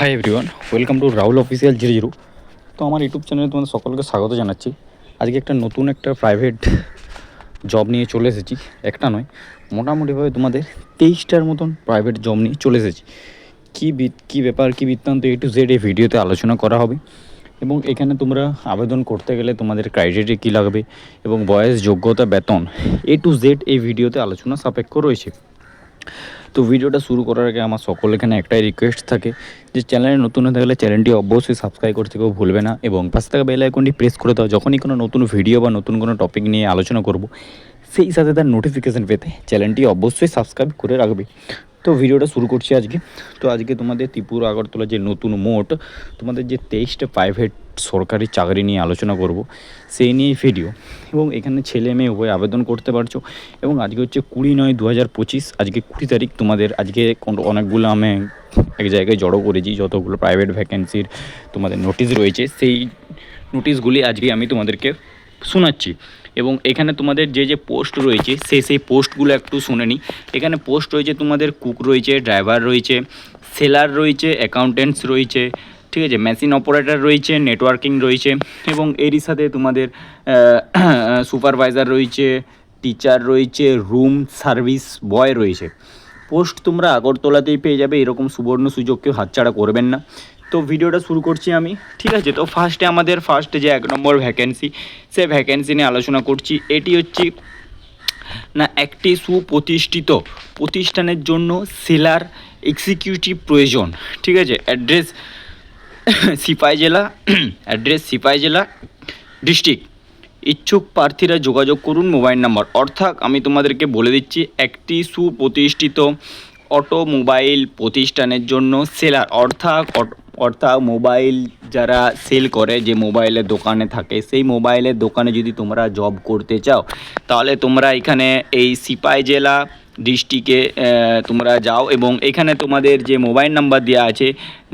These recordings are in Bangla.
Hi everyone welcome to Rahul official zero zero তো আমার ইউটিউব চ্যানেলে তোমাদের সকলকে স্বাগত জানাচ্ছি। আজকে একটা নতুন একটা প্রাইভেট জব নিয়ে চলে এসেছি। একটা নয়, মোটামুটিভাবে তোমাদের তেইশটার মতন প্রাইভেট জব নিয়ে চলে এসেছি। কী কী ব্যাপার, কী বৃত্তান্ত এ টু জেড এই ভিডিওতে আলোচনা করা হবে। এবং এখানে তোমরা আবেদন করতে গেলে তোমাদের ক্রাইটেরিয়া কী লাগবে এবং বয়স, যোগ্যতা, বেতন এ টু জেড এই ভিডিওতে আলোচনা সাপেক্ষ রয়েছে। তো ভিডিওটা শুরু করার আগে আমার সকল এখানে একটাই রিকোয়েস্ট থাকে যে চ্যানেলে নতুন হতে গেলে চ্যানেলটি অবশ্যই সাবস্ক্রাইব করতে কেউ ভুলবে না এবং পাশে থাকা বেল আইকনটি প্রেস করে দাও। যখনই কোনো নতুন ভিডিও বা নতুন কোনো টপিক নিয়ে আলোচনা করব, সেই সাথে তার নোটিফিকেশান পেতে চ্যানেলটি অবশ্যই সাবস্ক্রাইব করে রাখবে। তো ভিডিওটা শুরু করছি আজকে। তো আজকে তোমাদের ত্রিপুরা, আগরতলা যে নতুন মোট, তোমাদের যে তেইশটা প্রাইভেট সরকারি চাকরি নিয়ে আলোচনা করব, সেই নিয়েই ভিডিও এবং এখানে ছেলে মেয়ে উভয় আবেদন করতে পারছ। এবং আজকে হচ্ছে কুড়ি নয় দু হাজার পঁচিশ, আজকে কুড়ি তারিখ তোমাদের, আজকে অনেকগুলো আমি এক জায়গায় জড়ো করেছি, যতগুলো প্রাইভেট ভ্যাকেন্সির তোমাদের নোটিশ রয়েছে, সেই নোটিশগুলি আজকে আমি তোমাদেরকে শোনাচ্ছি। এবং এখানে তোমাদের যে যে পোস্ট রয়েছে সেই সেই পোস্টগুলো একটু শুনে নিই। এখানে পোস্ট রয়েছে তোমাদের কুক রয়েছে, ড্রাইভার রয়েছে, সেলার রয়েছে অ্যাকাউন্টেন্টস রয়েছে, ঠিক আছে, মেশিন অপারেটর রয়েছে, নেটওয়ার্কিং রয়েছে এবং এরই সাথে তোমাদের সুপারভাইজার রয়েছে, টিচার রয়েছে, রুম সার্ভিস বয় রয়েছে। পোস্ট তোমরা আগরতলাতেই পেয়ে যাবে, এরকম সুবর্ণ সুযোগ কেউ হাতছাড়া করবেন না। তো ভিডিওটা শুরু করছি আমি। ঠিক আছে, তো ফার্স্টে আমাদের ফার্স্টে যে এক নম্বর ভ্যাকেন্সি সে ভ্যাকেন্সি নিয়ে আলোচনা করছি। এটি হচ্ছে, না, একটি সুপ্রতিষ্ঠিত প্রতিষ্ঠানের জন্য সেলার এক্সিকিউটিভ প্রয়োজন। ঠিক আছে অ্যাড্রেস সিপাই জেলা অ্যাড্রেস সিপাই জেলা ডিস্ট্রিক্ট ইচ্ছুক প্রার্থীরা যোগাযোগ করুন মোবাইল নাম্বার অর্থাৎ আমি তোমাদেরকে বলে দিচ্ছি, একটি সুপ্রতিষ্ঠিত অটোমোবাইল প্রতিষ্ঠানের জন্য সেলার, অর্থাৎ অর্থাৎ মোবাইল যারা সেল করে, যে মোবাইলের দোকানে থাকে, সেই মোবাইলের দোকানে যদি তোমরা জব করতে চাও, তাহলে তোমরা এখানে এই সিপাই জেলা ডিস্ট্রিক্টে তোমরা যাও এবং এখানে তোমাদের যে মোবাইল নাম্বার দেওয়া আছে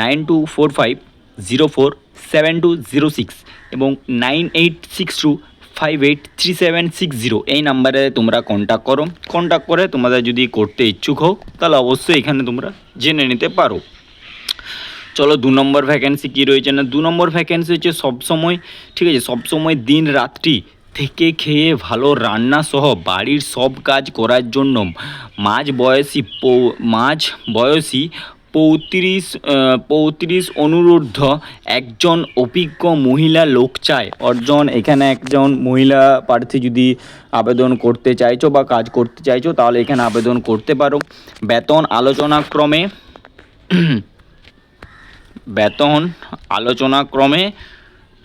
nine two four five zero four seven two zero six এবং nine eight six two five eight three seven six zero এই নাম্বারে তোমরা কন্ট্যাক্ট করো। কন্ট্যাক্ট করে তোমাদের যদি করতে ইচ্ছুক হও তাহলে অবশ্যই এখানে তোমরা জেনে নিতে পারো। চলো দু নম্বর ভ্যাকেন্সি কী রয়েছে না? দু নম্বর ভ্যাকেন্সি হচ্ছে সবসময়, ঠিক আছে, সবসময় দিন রাত্রি থেকে খেয়ে ভালো রান্না সহ বাড়ির সব কাজ করার জন্য মাঝ বয়সী মাঝ বয়সী পঁয়ত্রিশ পঁয়ত্রিশ অনুরুদ্ধ একজন অভিজ্ঞ মহিলা লোক চায়। অর্জন, এখানে একজন মহিলা প্রার্থী যদি আবেদন করতে চাইছো বা কাজ করতে চাইছো, তাহলে এখানে আবেদন করতে পারো। বেতন আলোচনাক্রমে বেতন আলোচনাক্রমে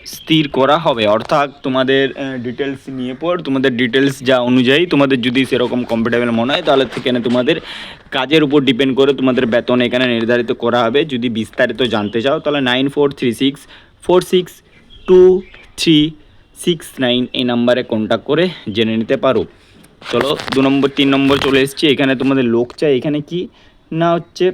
স্থির করা হবে। অর্থাৎ তোমাদের ডিটেলস নিয়ে পর, তোমাদের ডিটেলস যা অনুযায়ী তোমাদের যদি সেরকম কমফোর্টেবল মনে হয়, তাহলে সেখানে তোমাদের কাজের উপর ডিপেন্ড করে তোমাদের বেতন এখানে নির্ধারিত করা হবে। যদি বিস্তারিত জানতে চাও, তাহলে nine four three six four six two three six nine এই নাম্বারে কন্ট্যাক্ট করে জেনে নিতে পারো। চলো, দু নম্বর, তিন নম্বর চলে এসছি। এখানে তোমাদের লোক চাই। এখানে কি? না হচ্ছে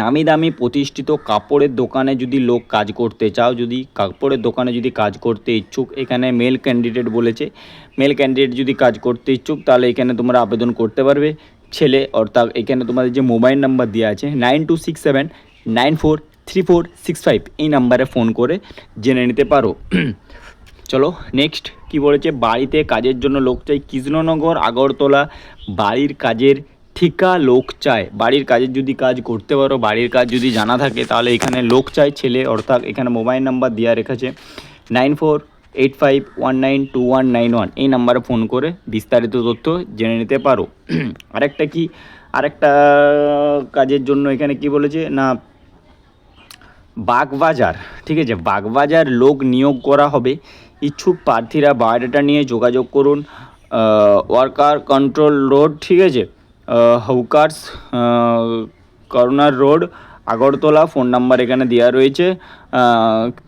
নামি দামি প্রতিষ্ঠিত কাপড়ের দোকানে যদি লোক কাজ করতে চাও, যদি কাপড়ের দোকানে যদি কাজ করতে ইচ্ছুক, এখানে মেল ক্যান্ডিডেট বলেছে। মেল ক্যান্ডিডেট যদি কাজ করতে ইচ্ছুক, তাহলে এখানে তোমরা আবেদন করতে পারবে। ছেলে অর্থাৎ এখানে তোমাদের যে মোবাইল নাম্বার দেওয়া আছে nine two six seven nine four three four six five এই নাম্বারে ফোন করে জেনে নিতে পারো। চলো নেক্সট কি বলেছে? বাড়িতে কাজের জন্য লোক চাই। কৃষ্ণনগর, আগরতলা, বাড়ির কাজের ঠিকা লোক চায়। বাড়ির কাজের যদি কাজ করতে পারো, বাড়ির কাজ যদি জানা থাকে, তাহলে এখানে লোক চাই ছেলে, অর্থাৎ এখানে মোবাইল নাম্বার দেওয়া রেখেছে nine four eight five one nine two one nine one এই নাম্বারে ফোন করে বিস্তারিত তথ্য জেনে নিতে পারো। আরেকটা কি, আরেকটা কাজের জন্য এখানে কি বলেছে? না, বাগবাজার, ঠিক আছে? বাগবাজার লোক নিয়োগ করা হবে। ইচ্ছুক প্রার্থীরা বায়োডাটা নিয়ে যোগাযোগ করুন ওয়ার্কার কন্ট্রোল রোড, ঠিক আছে? হাউকার্স করোনার রোড, আগরতলা, ফোন নাম্বার এখানে দেওয়া রয়েছে।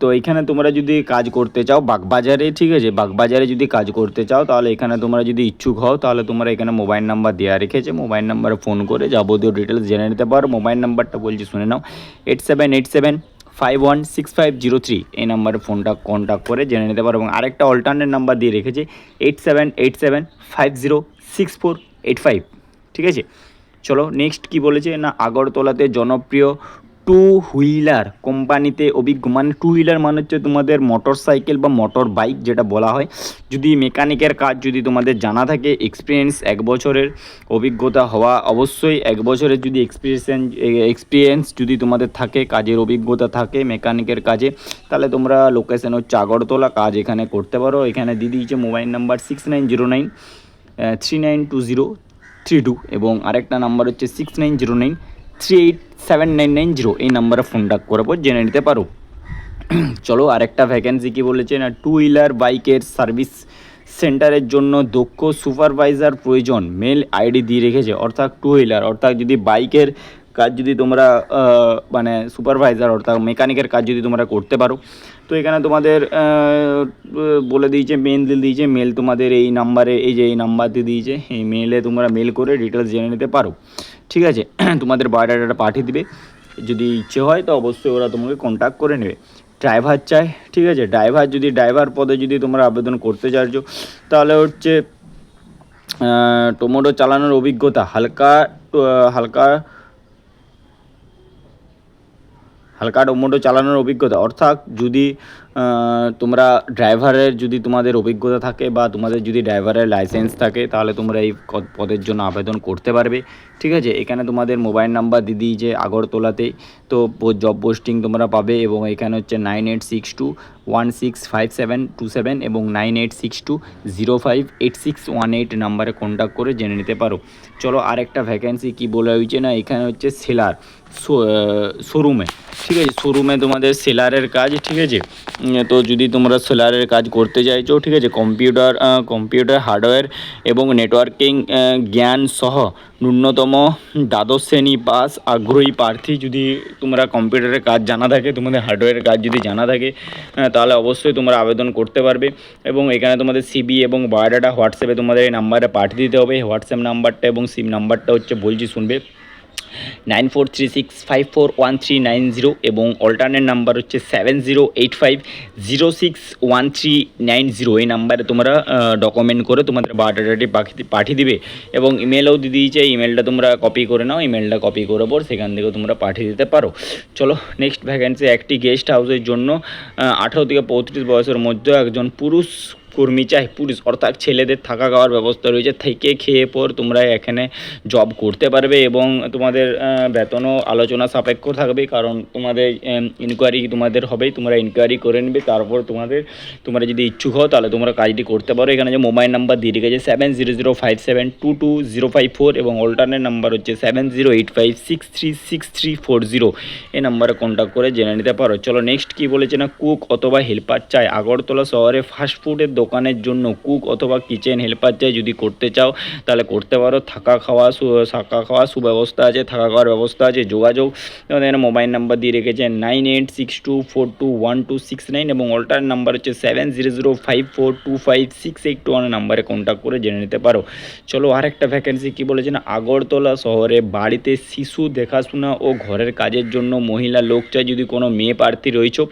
তো এখানে তোমরা যদি কাজ করতে চাও, বাগবাজারে, ঠিক আছে? বাগবাজারে যদি কাজ করতে চাও, তাহলে এখানে তোমরা যদি ইচ্ছুক হও, তাহলে তোমরা এখানে মোবাইল নাম্বার দেওয়া রেখেছে। মোবাইল নাম্বারে ফোন করে যাবতীয় ডিটেলস জেনে নিতে পারো। মোবাইল নাম্বারটা বলছি, শুনে নাও। Eight seven eight seven five one six five zero three এই নাম্বারে ফোনটা কন্ট্যাক্ট করে জেনে নিতে পারো। এবং আরেকটা অল্টারনেট নাম্বার দিয়ে রেখেছে eight seven eight seven five zero six four eight five ঠিক আছে? চলো নেক্সট কি বলেছে? না, আগরতলাতে জনপ্রিয় টু হুইলার কোম্পানিতে অভিজ্ঞ মানে টু হুইলার মানে হচ্ছে তোমাদের মোটর সাইকেল বা মোটর বাইক যেটা বলা হয়। যদি মেকানিকের কাজ যদি তোমাদের জানা থাকে এক্সপিরিয়েন্স এক বছরের অভিজ্ঞতা হওয়া অবশ্যই, এক বছরের যদি এক্সপিরিয়েন্স এক্সপিরিয়েন্স যদি তোমাদের থাকে, কাজের অভিজ্ঞতা থাকে মেকানিকের কাজে, তাহলে তোমরা লোকেশন হচ্ছে আগরতলা, কাজ এখানে করতে পারো। এখানে দিয়ে দিয়েছে mobile number six nine zero nine three nine two zero three two এবং আরেকটা নাম্বার হচ্ছে six nine zero nine three eight seven nine nine zero এই নাম্বারে ফোনটা করে পর জেনে নিতে পারো। চলো, আরেকটা ভ্যাকেন্সি কি বলেছে না? টু হুইলার বাইকের সার্ভিস সেন্টারের জন্য দক্ষ সুপারভাইজার প্রয়োজন। মেল আইডি দিয়ে রেখেছে, অর্থাৎ টু হুইলার অর্থাৎ যদি বাইকের কাজ যদি তোমরা মানে সুপারভাইজার অর্থাৎ মেকানিকের কাজ যদি তোমরা করতে পারো তো এখানে তোমাদের বলে দিয়েছে মেল দিয়ে দিয়েছে মেল তোমাদের এই নাম্বারে এই যে এই নাম্বার দিয়ে দিয়েছে, এই মেলে তোমরা মেল করে ডিটেলস জেনে নিতে পারো। ঠিক আছে? তোমাদের বায়োডাটাটা পাঠিয়ে দিবে। যদি ইচ্ছে হয়, তো অবশ্যই ওরা তোমাকে কন্ট্যাক্ট করে নেবে। ড্রাইভার চাই ঠিক আছে? ড্রাইভার যদি ড্রাইভার পদে যদি তোমরা আবেদন করতে চাইছো, তাহলে হচ্ছে টোমোটো চালানোর অভিজ্ঞতা, হালকা হালকা হালকা টোমোটো চালানোর অভিজ্ঞতা। অর্থাৎ যদি তোমরা ড্রাইভারের যদি তোমাদের অভিজ্ঞতা থাকে বা তোমাদের যদি ড্রাইভারের লাইসেন্স থাকে, তাহলে তোমরা এই পদের জন্য আবেদন করতে পারবে। ঠিক আছে? এখানে তোমাদের মোবাইল নাম্বার দিয়ে যে আগরতলাতে তো জব পোস্টিং তোমরা পাবে এবং এখানে হচ্ছে nine eight six two one six five seven two seven এবং nine eight six two zero five eight six one eight নাম্বারে কন্ট্যাক্ট করে জেনে নিতে পারো। চলো আরেকটা ভ্যাকেন্সি কি বলা হয়েছে না, এখানে হচ্ছে সেলার শোরুমে ঠিক আছে শোরুমে তোমাদের সেলারের কাজ, ঠিক আছে? তো যদি তোমরা সেলারের কাজ করতে চাইছো, ঠিক আছে কম্পিউটার কম্পিউটার হার্ডওয়্যার এবং নেটওয়ার্কিং জ্ঞান সহ ন্যূনতম দ্বাদশ শ্রেণি পাস, আগ্রহী প্রার্থী যদি তোমরা কম্পিউটারের কাজ জানা থাকে, তোমাদের হার্ডওয়্যারের কাজ যদি জানা থাকে তাহলে অবশ্যই তোমরা আবেদন করতে পারবে। এবং এখানে তোমাদের সিবি এবং বায়োডাটা হোয়াটসঅ্যাপে তোমাদের এই নাম্বারে পাঠিয়ে দিতে হবে। হোয়াটসঅ্যাপ নাম্বারটা এবং সিম নাম্বারটা হচ্ছে বলছি শুনবে। Nine four three six five four one three nine zero এবং অল্টারনেট নাম্বার হচ্ছে seven zero eight five zero six one three nine zero এই নাম্বারে তোমরা ডকুমেন্ট করে তোমাদের বায়োডাটাটি পাঠিয়ে দিবে এবং ইমেলও দিয়ে দিয়েছে। ইমেলটা তোমরা কপি করে নাও। ইমেলটা কপি করে পর সেখান থেকে তোমরা পাঠিয়ে দিতে পারো। চলো নেক্সট ভ্যাকেন্সি একটি গেস্ট হাউসের জন্য আঠারো থেকে পঁয়ত্রিশ বয়সের মধ্যে একজন পুরুষ কর্মী চাই, পুলিশ, অর্থাৎ ছেলেদের থাকা খাওয়ার ব্যবস্থা রয়েছে। থেকে খেয়ে পর তোমরা এখানে জব করতে পারবে এবং তোমাদের বেতনও আলোচনা সাপেক্ষ থাকবে। কারণ তোমাদের ইনকোয়ারি তোমাদের হবেই, তোমরা ইনকোয়ারি করে নেবে। তারপর তোমাদের, তোমরা যদি ইচ্ছুক হও, তাহলে তোমরা কাজটি করতে পারো। এখানে যে মোবাইল নাম্বার দিয়ে রেখেছে seven zero zero five seven two two zero five four এবং অল্টারনেট নাম্বার হচ্ছে seven zero eight five six three six three four zero এই নাম্বারে কন্ট্যাক্ট করে জেনে নিতে পারো। চলো নেক্সট কী বলেছে না কুক অথবা হেল্পার চাই। আগরতলা শহরে ফাস্টফুডের দোকানের জন্য কুক অথবা কিচেন হেল্পার চাই যদি করতে চাও, তাহলে করতে পারো। থাকা খাওয়া থাকা খাওয়া সুব্যবস্থা আছে, থাকা খাওয়ার ব্যবস্থা আছে, যোগাযোগ এখানে মোবাইল নাম্বার দিয়ে রেখেছে nine eight six two four two one two six nine এবং অল্টার নাম্বার হচ্ছে seven zero zero five four two five six eight two one নাম্বারে কন্ট্যাক্ট করে জেনে নিতে পারো। চলো আরেকটা ভ্যাকেন্সি কী বলেছে না আগরতলা শহরে বাড়িতে শিশু দেখাশোনা ও ঘরের কাজের জন্য মহিলা লোক চাই, যদি কোনো মেয়ে প্রার্থী রয়েছে।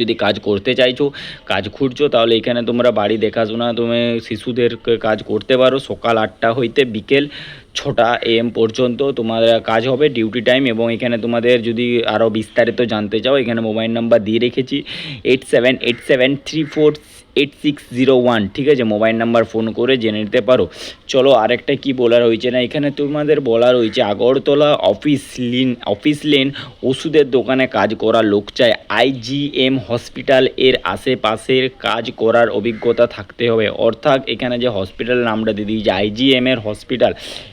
যদি কাজ করতে চাইছো, কাজ খুঁজছো তাহলে এখানে তোমরা বাড়ি দেখাশোনা, তুমি শিশুদের কাজ করতে পারো সকাল আটটা হইতে বিকেল ছটা এ এম পর্যন্ত তোমার কাজ হবে ডিউটি টাইম এবং এখানে তোমাদের যদি আরও বিস্তারিত জানতে চাও, এখানে মোবাইল নাম্বার দিয়ে রেখেছি, eight seven eight seven three four eight six zero one ঠিক আছে? মোবাইল নাম্বার ফোন করে জেনে নিতে পারো। চলো, আরেকটা কি বলার রয়েছে না? এখানে তোমাদের বলা রয়েছে Agartala office lane office lane ওষুধের দোকানে কাজ করা লোক চায়। আইজিএম হসপিটাল এর আশেপাশের কাজ করার অভিজ্ঞতা থাকতে হবে। অর্থাৎ এখানে যে হসপিটাল নামটা দিয়ে দিয়েছে আইজিএম এর হসপিটাল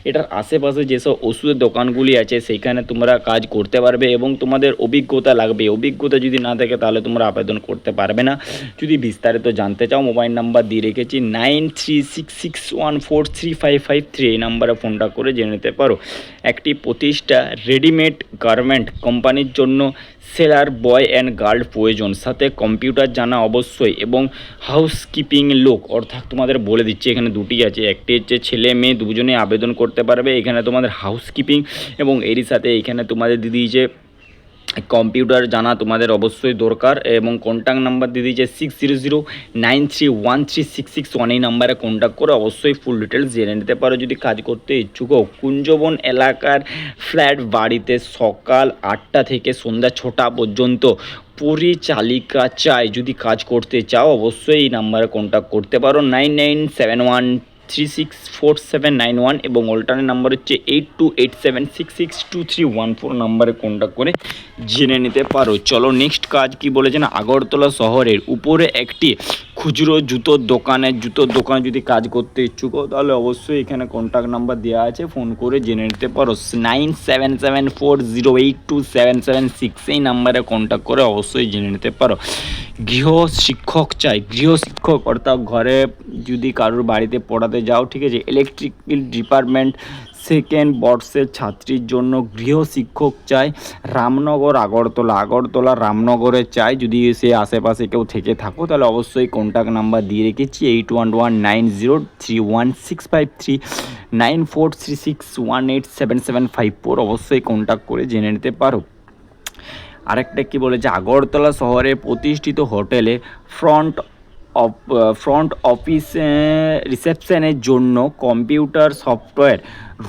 এটার আশেপাশে যেসব ওষুধের দোকানগুলি আছে, সেখানে তোমরা কাজ করতে পারবে এবং তোমাদের অভিজ্ঞতা লাগবে। অভিজ্ঞতা যদি না থাকে, তাহলে তোমরা আবেদন করতে পারবে না। যদি বিস্তারিত জানতে চাও মোবাইল নাম্বার দিয়ে রেখেছি nine three six six one four three five five three এই নাম্বারে ফোনটা করে জেনে নিতে পারো। একটি প্রতিষ্ঠা রেডিমেড গার্মেন্ট কোম্পানির জন্য সেলার বয় অ্যান্ড গার্ল প্রয়োজন। সাথে কম্পিউটার জানা অবশ্যই এবং হাউসকিপিং লোক। অর্থাৎ তোমাদের বলে দিচ্ছি, এখানে দুটি আছে। একটি হচ্ছে ছেলে মেয়ে, দুজনে আবেদন করতে পারবে। এখানে তোমাদের হাউসকিপিং এবং এরই সাথে এখানে তোমাদের দিদি যে কম্পিউটার জানা তোমাদের অবশ্যই দরকার এবং কন্ট্যাক্ট নাম্বার দিয়ে দিয়েছে six zero zero nine three one three six six one এই নাম্বারে কন্ট্যাক্ট করে অবশ্যই ফুল ডিটেলস জেনে নিতে পারো। যদি কাজ করতে ইচ্ছুক হও কুঞ্জবন এলাকার ফ্ল্যাট বাড়িতে সকাল আটটা থেকে সন্ধ্যা ছটা পর্যন্ত পরিচালিকা চাই। যদি কাজ করতে চাও, অবশ্যই এই নাম্বারে কন্ট্যাক্ট করতে পারো। Nine nine seven one three six four seven nine one এবং অল্টারনেট নাম্বার হচ্ছে eight two eight seven six six two three one four নাম্বারে কন্ট্যাক্ট করে জেনে নিতে পারো। চলো নেক্সট কাজ কি বলেছেন আগরতলা শহরের উপরে একটি খুচরো জুতোর দোকানে জুতোর দোকানে যদি কাজ করতে ইচ্ছুক তাহলে অবশ্যই এখানে কন্ট্যাক্ট নাম্বার দেওয়া আছে। ফোন করে জেনে নিতে পারো। Nine seven seven four zero eight two seven seven six এই নাম্বারে কন্ট্যাক্ট করে অবশ্যই জেনে নিতে পারো। গৃহ শিক্ষক চাই। গৃহ শিক্ষক অর্থাৎ ঘরে যদি কারোর বাড়িতে পড়াতে যাও, ঠিক আছে? ইলেকট্রিক্যাল ডিপার্টমেন্ট সেকেন্ড বর্ষের ছাত্রীর জন্য গৃহ শিক্ষক চাই রামনগর, আগরতলা। আগরতলা রামনগরে চাই যদি সে আশেপাশে কেউ থেকে থাকো, তাহলে অবশ্যই কন্ট্যাক্ট নাম্বার দিয়ে রেখেছি। Eight one one nine zero three one six five three nine four three six one eight seven seven five four অবশ্যই কন্ট্যাক্ট করে জেনে নিতে পারো। আরেকটা কি বলেছে? আগরতলা শহরে প্রতিষ্ঠিত হোটেলে ফ্রন্ট ফ্রন্ট অফিস রিসেপশনের জন্য computer software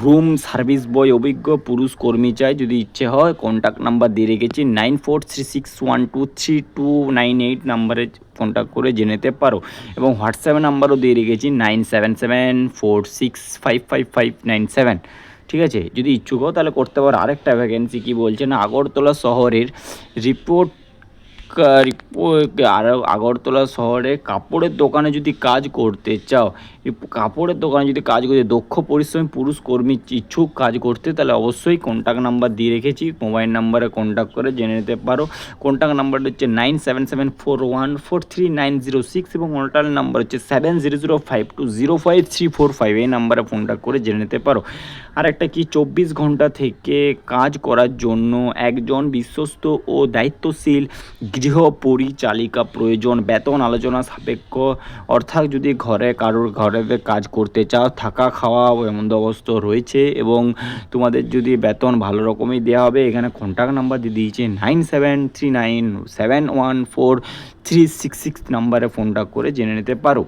room service boy অভিজ্ঞ পুরুষ কর্মী চাই। যদি ইচ্ছে হয় কন্ট্যাক্ট নাম্বার দিয়ে রেখেছি। Nine four three six one two three two nine eight নাম্বারে কন্ট্যাক্ট করে জেনে নিতে পারো। এবং হোয়াটসঅ্যাপ নাম্বারও দিয়ে রেখেছি nine seven seven four six five five five nine seven ঠিক আছে? যদি ইচ্ছুক হও, তাহলে করতে পারো। আরেকটা ভ্যাকেন্সি কি বলছে না? আগরতলা শহরের রিপোর্ট আগরতলা শহরে কাপড়ের দোকানে যদি কাজ করতে চাও কাপড়ের দোকানে যদি কাজ করতে দক্ষ, পরিশ্রমী, পুরুষ, কর্মী, ইচ্ছুক কাজ করতে, তাহলে অবশ্যই কন্ট্যাক্ট নাম্বার দিয়ে রেখেছি। মোবাইল নাম্বারে কন্ট্যাক্ট করে জেনে নিতে পারো। কন্ট্যাক্ট নাম্বারটা হচ্ছে nine seven seven four one four three nine zero six এবং অল্টারনেট নাম্বার হচ্ছে seven zero zero five two zero five three four five এই নাম্বারে কন্ট্যাক্ট করে জেনে নিতে পারো। আর একটা কি, চব্বিশ ঘণ্টা থেকে কাজ করার জন্য একজন বিশ্বস্ত ও দায়িত্বশীল গৃহ পরিচালিকা প্রয়োজন। বেতন আলোচনা সাপেক্ষ। অর্থাৎ যদি ঘরে কারোর ঘরে কাজ করতে চাও, থাকা, খাওয়া, বন্দোবস্ত রয়েছে এবং তোমাদের যদি বেতন ভালো রকমই দেওয়া হবে, এখানে কন্ট্যাক্ট নাম্বার দিয়ে দিয়েছে nine seven three nine seven one four three six six নাম্বারে ফোনটা করে জেনে নিতে পারো।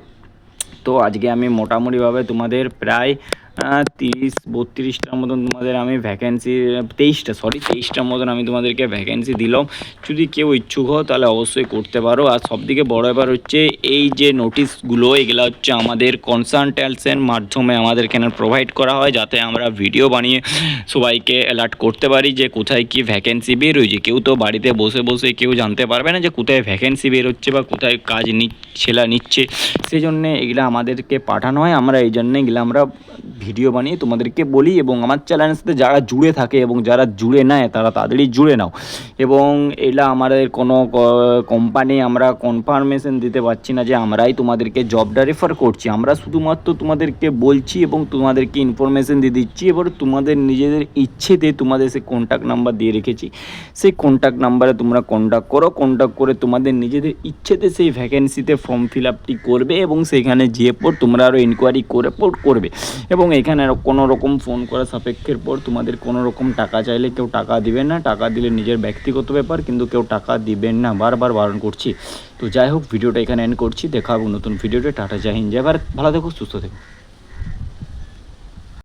তো আজকে আমি মোটামুটিভাবে তোমাদের প্রায় তিরিশ, বত্রিশটার মতন তোমাদের আমি ভ্যাকেন্সি তেইশটা সরি তেইশটার মতন আমি তোমাদেরকে ভ্যাকেন্সি দিলাম। যদি কেউ ইচ্ছুক হও, তাহলে অবশ্যই করতে পারো। আর সবথেকে বড় ব্যাপার হচ্ছে, এই যে নোটিশগুলো এগুলো হচ্ছে আমাদের কনসালটেন্সের মাধ্যমে আমাদের এখানে প্রোভাইড করা হয়, যাতে আমরা ভিডিও বানিয়ে সবাইকে অ্যালার্ট করতে পারি যে কোথায় কি ভ্যাকেন্সি বের হয়েছে। কেউ তো বাড়িতে বসে বসে কেউ জানতে পারবে না যে কোথায় ভ্যাকেন্সি বের হচ্ছে বা কোথায় কাজ ছেলা নিচ্ছে। সেই জন্যে এগুলো আমাদেরকে পাঠানো হয়। আমরা এই জন্যে এগুলো আমরা ভিডিও বানিয়ে তোমাদেরকে বলি এবং আমার চ্যানেলের সাথে যারা জুড়ে থাকে এবং যারা জুড়ে নেয়, তারা তাড়াতাড়ি জুড়ে নাও। এবং এটা আমাদের কোনো কোম্পানি আমরা কনফার্মেশন দিতে পারছি না যে আমরাই তোমাদেরকে জবটা রেফার করছি। আমরা শুধুমাত্র তোমাদেরকে বলছি এবং তোমাদেরকে ইনফরমেশন দিয়ে দিচ্ছি, এবার তোমাদের নিজেদের ইচ্ছেতে তোমাদের সে কন্ট্যাক্ট নাম্বার দিয়ে রেখেছি। সেই কন্ট্যাক্ট নাম্বারে তোমরা কন্ট্যাক্ট করো কন্ট্যাক্ট করে তোমাদের নিজেদের ইচ্ছেতে সেই ভ্যাকেন্সিতে ফর্ম ফিল আপটি করবে এবং সেখানে যেয়ে পর তোমরা আরও ইনকোয়ারি করে, পর করবে। এবং এখানে কোনো রকম ফোন করা সাপেক্ষের পর তোমাদের কোনো রকম টাকা চাইলে কেউ টাকা দিবে না। টাকা দিলে নিজের ব্যক্তিগত ব্যাপার, কিন্তু কেউ টাকা দিবেন না। বারবার বারণ করছি। তো যাই হোক, ভিডিওটা এখানে এন্ড করছি। দেখা হবে নতুন ভিডিওটা টাটা জাহিন জয় ভারত ভালো থেকো, সুস্থ থেকো।